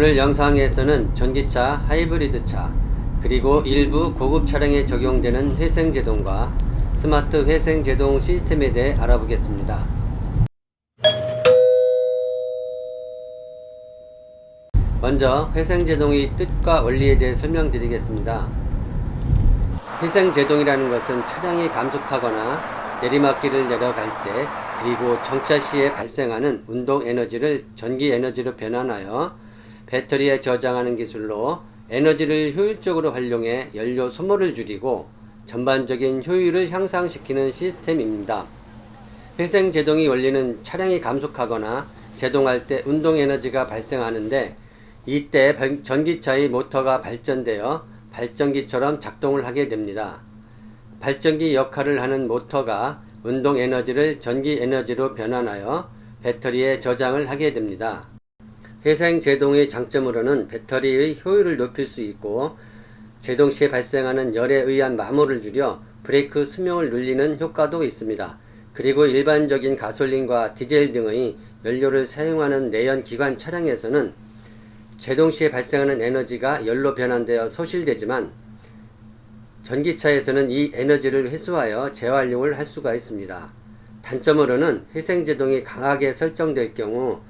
오늘 영상에서는 전기차, 하이브리드차, 그리고 일부 고급 차량에 적용되는 회생제동과 스마트 회생제동 시스템에 대해 알아보겠습니다. 먼저 회생제동의 뜻과 원리에 대해 설명드리겠습니다. 회생제동이라는 것은 차량이 감속하거나 내리막길을 내려갈 때 그리고 정차 시에 발생하는 운동 에너지를 전기 에너지로 변환하여 배터리에 저장하는 기술로 에너지를 효율적으로 활용해 연료 소모를 줄이고 전반적인 효율을 향상시키는 시스템입니다. 회생 제동의 원리는 차량이 감속하거나 제동할 때 운동 에너지가 발생하는데 이때 발- 전기차의 모터가 발전되어 발전기처럼 작동을 하게 됩니다. 발전기 역할을 하는 모터가 운동 에너지를 전기 에너지로 변환하여 배터리에 저장을 하게 됩니다. 회생 제동의 장점으로는 배터리의 효율을 높일 수 있고 제동 시에 발생하는 열에 의한 마모를 줄여 브레이크 수명을 늘리는 효과도 있습니다. 그리고 일반적인 가솔린과 디젤 등의 연료를 사용하는 내연 기관 차량에서는 제동 시에 발생하는 에너지가 열로 변환되어 소실되지만 전기차에서는 이 에너지를 회수하여 재활용을 할 수가 있습니다. 단점으로는 회생제동이 강하게 설정될 경우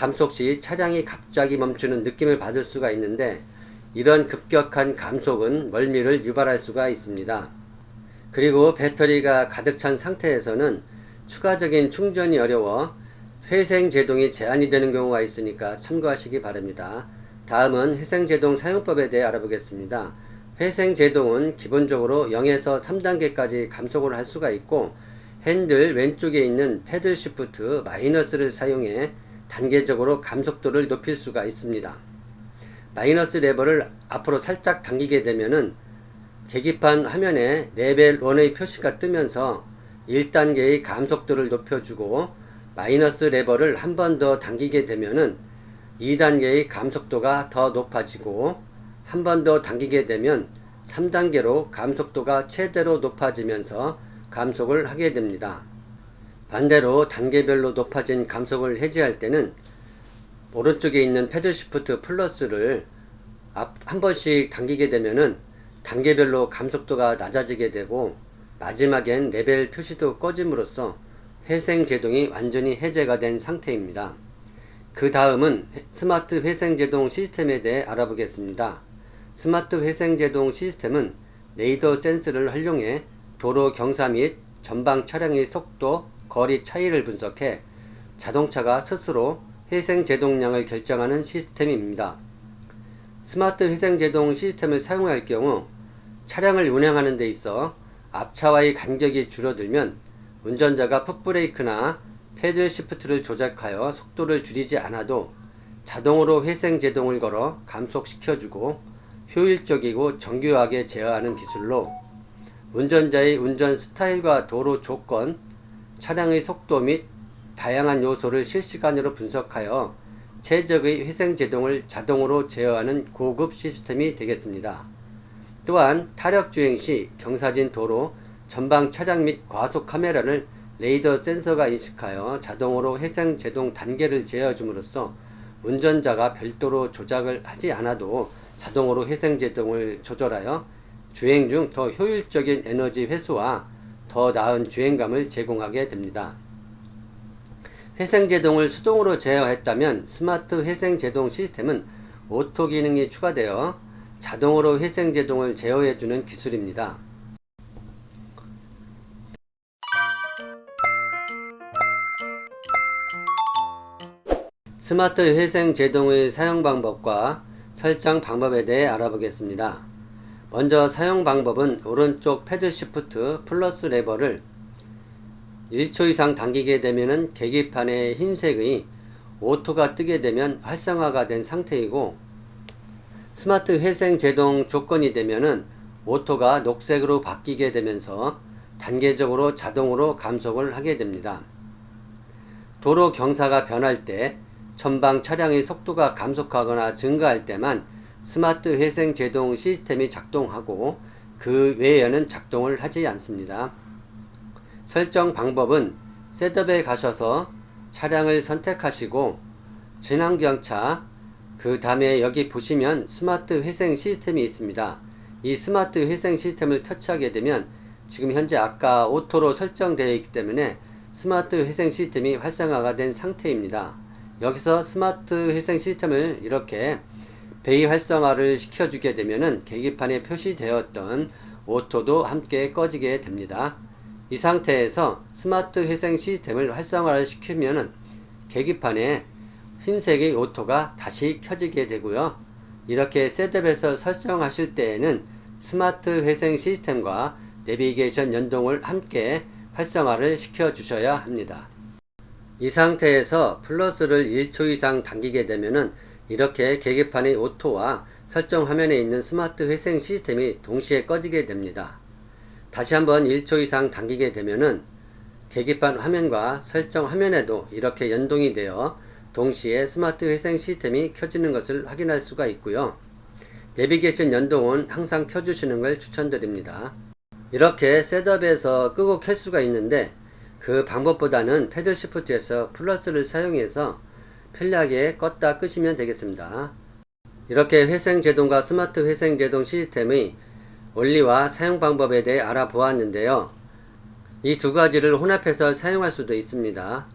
감속 시 차량이 갑자기 멈추는 느낌을 받을 수가 있는데 이런 급격한 감속은 멀미를 유발할 수가 있습니다. 그리고 배터리가 가득 찬 상태에서는 추가적인 충전이 어려워 회생 제동이 제한이 되는 경우가 있으니까 참고하시기 바랍니다. 다음은 회생 제동 사용법에 대해 알아보겠습니다. 회생 제동은 기본적으로 0에서 3단계까지 감속을 할 수가 있고 핸들 왼쪽에 있는 패들 시프트 마이너스를 사용해 단계적으로 감속도를 높일 수가 있습니다. 마이너스 레버를 앞으로 살짝 당기게 되면은 계기판 화면에 레벨 1의 표시가 뜨면서 1단계의 감속도를 높여주고 마이너스 레버를 한 번 더 당기게 되면은 2단계의 감속도가 더 높아지고 한 번 더 당기게 되면 3단계로 감속도가 최대로 높아지면서 감속을 하게 됩니다. 반대로 단계별로 높아진 감속을 해제할 때는 오른쪽에 있는 패들 시프트 플러스를 앞한 번씩 당기게 되면은 단계별로 감속도가 낮아지게 되고 마지막엔 레벨 표시도 꺼짐으로써 회생 제동이 완전히 해제가 된 상태입니다. 그 다음은 스마트 회생 제동 시스템에 대해 알아보겠습니다. 스마트 회생 제동 시스템은 레이더 센서를 활용해 도로 경사 및 전방 차량의 속도, 거리 차이를 분석해 자동차가 스스로 회생 제동량을 결정하는 시스템입니다. 스마트 회생 제동 시스템을 사용할 경우 차량을 운행하는 데 있어 앞차와의 간격이 줄어들면 운전자가 풋브레이크나 패들 시프트를 조작하여 속도를 줄이지 않아도 자동으로 회생 제동을 걸어 감속시켜주고 효율적이고 정교하게 제어하는 기술로 운전자의 운전 스타일과 도로 조건, 차량의 속도 및 다양한 요소를 실시간으로 분석하여 최적의 회생 제동을 자동으로 제어하는 고급 시스템이 되겠습니다. 또한 타력 주행 시 경사진 도로 전방 차량 및 과속 카메라를 레이더 센서가 인식하여 자동으로 회생 제동 단계를 제어 줌으로써 운전자가 별도로 조작을 하지 않아도 자동으로 회생 제동을 조절하여 주행 중 더 효율적인 에너지 회수와 더 나은 주행감을 제공하게 됩니다. 회생 제동을 수동으로 제어했다면 스마트 회생 제동 시스템은 오토 기능이 추가되어 자동으로 회생 제동을 제어해주는 기술입니다. 스마트 회생 제동의 사용 방법과 설정 방법에 대해 알아보겠습니다. 먼저 사용 방법은 오른쪽 패드 시프트 플러스 레버를 1초 이상 당기게 되면은 계기판에 흰색의 오토가 뜨게 되면 활성화가 된 상태이고 스마트 회생 제동 조건이 되면은 오토가 녹색으로 바뀌게 되면서 단계적으로 자동으로 감속을 하게 됩니다. 도로 경사가 변할 때 전방 차량의 속도가 감속하거나 증가할 때만 스마트 회생 제동 시스템이 작동하고 그 외에는 작동을 하지 않습니다. 설정 방법은 셋업에 가셔서 차량을 선택하시고 친환경차 그 다음에 여기 보시면 스마트 회생 시스템이 있습니다. 이 스마트 회생 시스템을 터치하게 되면 지금 현재 아까 오토로 설정되어 있기 때문에 스마트 회생 시스템이 활성화가 된 상태입니다. 여기서 스마트 회생 시스템을 이렇게 베이 활성화를 시켜주게 되면은 계기판에 표시되었던 오토도 함께 꺼지게 됩니다. 이 상태에서 스마트 회생 시스템을 활성화를 시키면은 계기판에 흰색의 오토가 다시 켜지게 되고요. 이렇게 셋업에서 설정하실 때에는 스마트 회생 시스템과 내비게이션 연동을 함께 활성화를 시켜 주셔야 합니다. 이 상태에서 플러스를 1초 이상 당기게 되면은 이렇게 계기판의 오토와 설정 화면에 있는 스마트 회생 시스템이 동시에 꺼지게 됩니다. 다시 한번 1초 이상 당기게 되면은 계기판 화면과 설정 화면에도 이렇게 연동이 되어 동시에 스마트 회생 시스템이 켜지는 것을 확인할 수가 있고요. 내비게이션 연동은 항상 켜주시는 걸 추천드립니다. 이렇게 셋업에서 끄고 켤 수가 있는데 그 방법보다는 패들 시프트에서 플러스를 사용해서 편리하게 껐다 끄시면 되겠습니다. 이렇게 회생 제동과 스마트 회생 제동 시스템의 원리와 사용 방법에 대해 알아보았는데요. 이 두 가지를 혼합해서 사용할 수도 있습니다.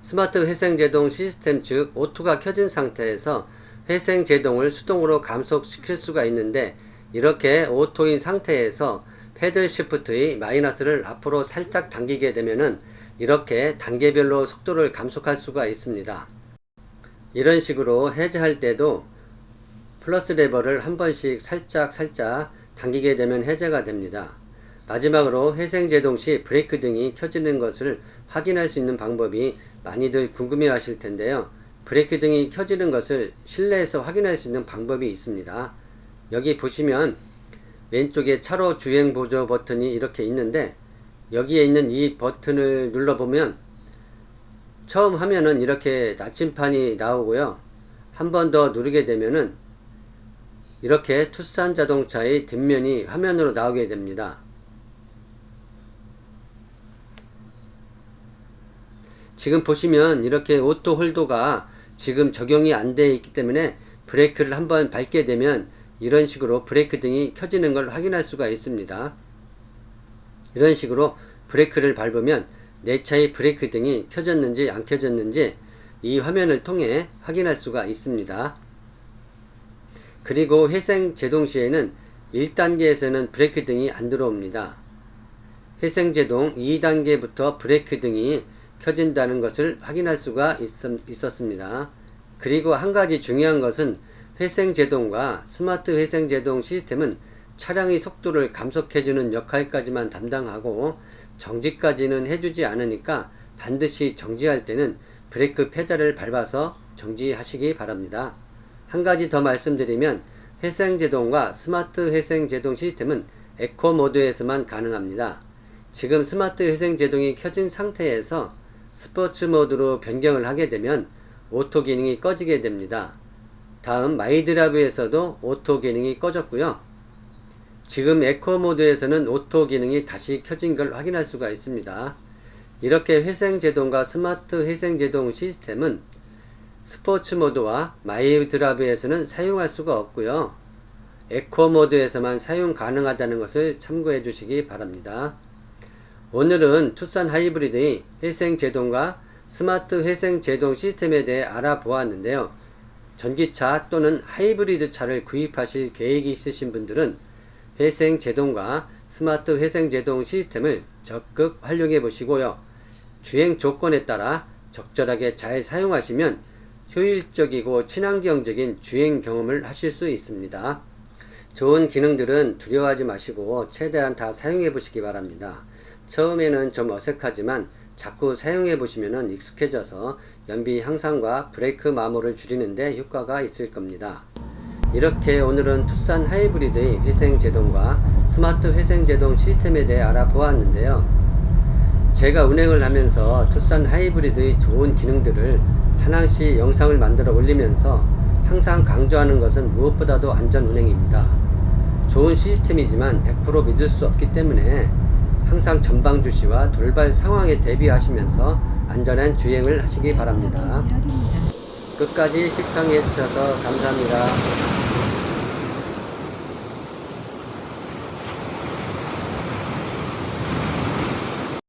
스마트 회생 제동 시스템 즉 오토가 켜진 상태에서 회생 제동을 수동으로 감속시킬 수가 있는데 이렇게 오토인 상태에서 패들 시프트의 마이너스를 앞으로 살짝 당기게 되면은 이렇게 단계별로 속도를 감속할 수가 있습니다. 이런 식으로 해제할 때도 플러스 레버를 한 번씩 살짝 살짝 당기게 되면 해제가 됩니다. 마지막으로 회생 제동 시 브레이크 등이 켜지는 것을 확인할 수 있는 방법이 많이들 궁금해 하실 텐데요. 브레이크 등이 켜지는 것을 실내에서 확인할 수 있는 방법이 있습니다. 여기 보시면 왼쪽에 차로 주행 보조 버튼이 이렇게 있는데 여기에 있는 이 버튼을 눌러보면 처음 하면은 이렇게 나침판이 나오고요. 한 번 더 누르게 되면은 이렇게 투싼 자동차의 뒷면이 화면으로 나오게 됩니다. 지금 보시면 이렇게 오토 홀도가 지금 적용이 안 되어 있기 때문에 브레이크를 한번 밟게 되면 이런 식으로 브레이크 등이 켜지는 걸 확인할 수가 있습니다. 이런 식으로 브레이크를 밟으면 내 차의 브레이크 등이 켜졌는지 안 켜졌는지 이 화면을 통해 확인할 수가 있습니다. 그리고 회생 제동 시에는 1단계에서는 브레이크 등이 안 들어옵니다. 회생 제동 2단계부터 브레이크 등이 켜진다는 것을 확인할 수가 있, 었습니다 그리고 한 가지 중요한 것은 회생 제동과 스마트 회생 제동 시스템은 차량의 속도를 감속해주는 역할까지만 담당하고 정지까지는 해주지 않으니까 반드시 정지할 때는 브레이크 페달을 밟아서 정지하시기 바랍니다. 한 가지 더 말씀드리면 회생 제동과 스마트 회생 제동 시스템은 에코 모드에서만 가능합니다. 지금 스마트 회생 제동이 켜진 상태에서 스포츠 모드로 변경을 하게 되면 오토 기능이 꺼지게 됩니다. 다음 마이드라브에서도 오토 기능이 꺼졌고요. 지금 에코 모드에서는 오토 기능이 다시 켜진 걸 확인할 수가 있습니다. 이렇게 회생 제동과 스마트 회생 제동 시스템은 스포츠 모드와 마이드라브에서는 사용할 수가 없고요. 에코 모드에서만 사용 가능하다는 것을 참고해 주시기 바랍니다. 오늘은 투싼 하이브리드의 회생 제동과 스마트 회생 제동 시스템에 대해 알아보았는데요. 전기차 또는 하이브리드 차를 구입하실 계획이 있으신 분들은 회생 제동과 스마트 회생 제동 시스템을 적극 활용해 보시고요. 주행 조건에 따라 적절하게 잘 사용하시면 효율적이고 친환경적인 주행 경험을 하실 수 있습니다. 좋은 기능들은 두려워하지 마시고 최대한 다 사용해 보시기 바랍니다. 처음에는 좀 어색하지만 자꾸 사용해 보시면 익숙해져서 연비 향상과 브레이크 마모를 줄이는데 효과가 있을 겁니다. 이렇게 오늘은 투싼 하이브리드의 회생 제동과 스마트 회생 제동 시스템에 대해 알아보았는데요. 제가 운행을 하면서 투싼 하이브리드의 좋은 기능들을 하나씩 영상을 만들어 올리면서 항상 강조하는 것은 무엇보다도 안전 운행입니다. 좋은 시스템이지만 100% 믿을 수 없기 때문에 항상 전방 주시와 돌발 상황에 대비하시면서 안전한 주행을 하시기 바랍니다. 끝까지 시청해 주셔서 감사합니다.